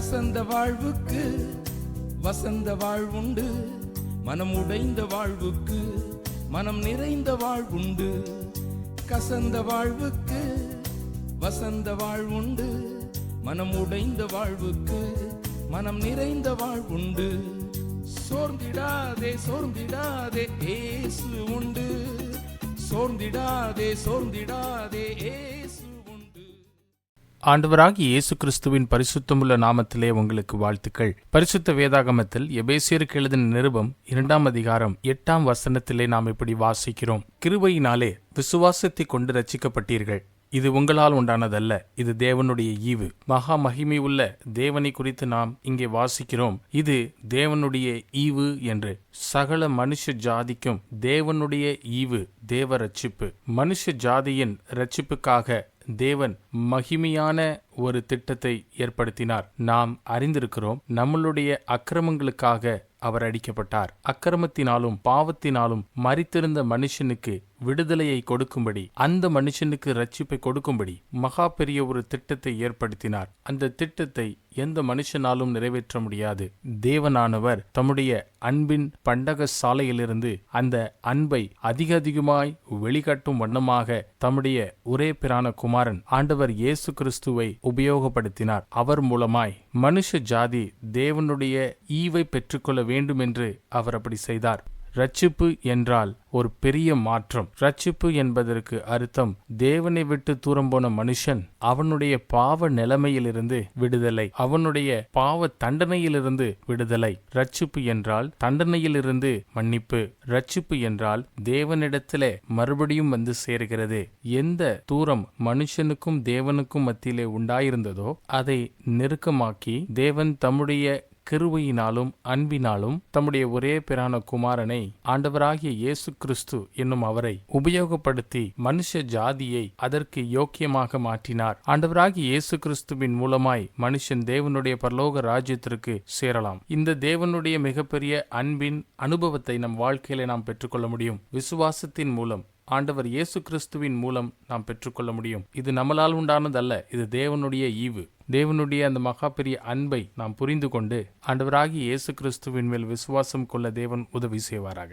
கசந்த வாழ்வுக்கு வசந்த வாழ்வுண்டு. மனம் உடைந்த வாழ்வுக்கு மனம் நிறைந்த வாழ்வுண்டு. கசந்த வாழ்வுக்கு வசந்த வாழ்வுண்டு. மனம் உடைந்த வாழ்வுக்கு மனம் நிறைந்த வாழ்வுண்டு. சோர்ந்திடாதே சோர்ந்திடாதே ஏசு உண்டு. சோர்ந்திடாதே சோர்ந்திடாதே ஏ ஆண்டவராகி இயேசு கிறிஸ்துவின் பரிசுத்தமுள்ள நாமத்திலே உங்களுக்கு வாழ்த்துக்கள். பரிசுத்த வேதாகமத்தில் எபேசியருக்கு எழுதின நிருபம் இரண்டாம் அதிகாரம் எட்டாம் வசனத்திலே நாம் இப்படி வாசிக்கிறோம். கிருபையினாலே விசுவாசத்தை கொண்டு ரச்சிக்கப்பட்டீர்கள் இது உங்களால் உண்டானதல்ல. இது தேவனுடைய ஈவு. மகா மகிமை உள்ள தேவனை குறித்து நாம் இங்கே வாசிக்கிறோம். இது தேவனுடைய ஈவு என்று. சகல மனுஷ ஜாதிக்கும் தேவனுடைய ஈவு தேவ ரட்சிப்பு. மனுஷ ஜாதியின் ரட்சிப்புக்காக தேவன் மகிமையான ஒரு திட்டத்தை ஏற்படுத்தினார். நாம் அறிந்திருக்கிறோம் நம்மளுடைய அக்கிரமங்களுக்காக அவர் அடிக்கப்பட்டார். அக்கிரமத்தினாலும் பாவத்தினாலும் மறித்திருந்த மனுஷனுக்கு விடுதலையை கொடுக்கும்படி அந்த மனுஷனுக்கு ரட்சிப்பை கொடுக்கும்படி மகா பெரிய ஒரு திட்டத்தை ஏற்படுத்தினார். அந்த திட்டத்தை எந்த மனுஷனாலும் நிறைவேற்ற முடியாது. தேவனானவர் தம்முடைய அன்பின் பண்டக சாலையிலிருந்து அந்த அன்பை அதிக அதிகமாய் வெளிக்காட்டும் வண்ணமாக தம்முடைய ஒரே பிரான குமாரன் ஆண்டவர் இயேசு கிறிஸ்துவை உபயோகப்படுத்தினார். அவர் மூலமாய் மனுஷ ஜாதி தேவனுடைய ஈவை பெற்றுக்கொள்ள வேண்டும் என்று அவர் அப்படி செய்தார். ரட்சிப்பு என்றால் ஒரு பெரிய மாற்றம். ரட்சிப்பு என்பதற்கு அர்த்தம் தேவனை விட்டு தூரம் போன மனுஷன் அவனுடைய பாவ நிலைமையிலிருந்து விடுதலை அவனுடைய பாவ தண்டனையிலிருந்து விடுதலை. ரட்சிப்பு என்றால் தண்டனையிலிருந்து மன்னிப்பு. ரட்சிப்பு என்றால் தேவனிடத்திலே மறுபடியும் வந்து சேர்கிறது. எந்த தூரம் மனுஷனுக்கும் தேவனுக்கும் மத்தியிலே உண்டாயிருந்ததோ அதை நெருக்கமாக்கி தேவன் தம்முடைய கிருவையினாலும் அன்பினாலும் தம்முடைய ஒரே பிரான குமாரனை ஆண்டவராகிய இயேசு கிறிஸ்து என்னும் அவரை உபயோகப்படுத்தி மனுஷ ஜாதியை அதற்கு யோக்கியமாக மாற்றினார். ஆண்டவராகிய இயேசு கிறிஸ்துவின் மூலமாய் மனுஷன் தேவனுடைய பரலோக ராஜ்யத்திற்கு சேரலாம். இந்த தேவனுடைய மிகப்பெரிய அன்பின் அனுபவத்தை நம் வாழ்க்கையில நாம் பெற்றுக்கொள்ள முடியும். விசுவாசத்தின் மூலம் ஆண்டவர் இயேசு கிறிஸ்துவின் மூலம் நாம் பெற்றுக்கொள்ள முடியும். இது நம்மளால் உண்டானதல்ல இது தேவனுடைய ஈவு. தேவனுடைய அந்த மகா பெரிய அன்பை நாம் புரிந்து கொண்டு அண்டவராகி இயேசு கிறிஸ்துவின் மேல் விசுவாசம் கொள்ள தேவன் உதவி செய்வாராக.